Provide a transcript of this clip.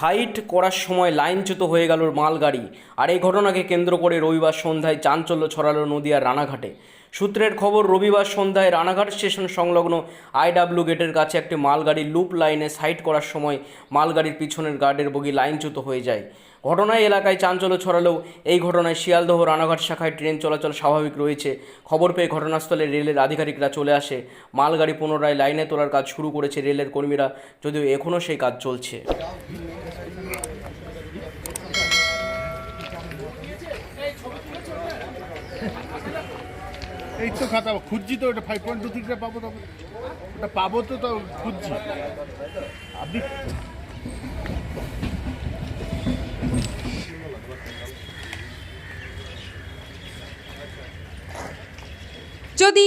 Site করার সময় লাইনচ্যুত হয়ে গেল মালগাড়ি। আর এই ঘটনাকে কেন্দ্র করে রবিবার সন্ধ্যায় চাঞ্চল্য ছড়ালো নদিয়ার রানাঘাটে। সূত্রের খবর, রবিবার সন্ধ্যায় রানাঘাট স্টেশন সংলগ্ন আইডাব্লিউ গেটের কাছে একটি মালগাড়ি লুপ লাইনে সাইট করার সময় মালগাড়ির পিছনের গার্ডের বগি লাইনচ্যুত হয়ে যায়। ঘটনায় এলাকায় চাঞ্চল্য ছড়ালেও এই ঘটনায় শিয়ালদহ রানাঘাট শাখায় ট্রেন চলাচল স্বাভাবিক রয়েছে। খবর পেয়ে ঘটনাস্থলে রেলের আধিকারিকরা চলে আসে। মালগাড়ি পুনরায় লাইনে তোলার কাজ শুরু করেছে রেলের কর্মীরা, যদিও এখনও সেই কাজ চলছে। এই তো খাতা, খুঁজছি তো ওটা ফাইভ পয়েন্ট টু থ্রিটা পাবো তবে ওটা পাবো তো তো খুঁজছি। আপনি যদি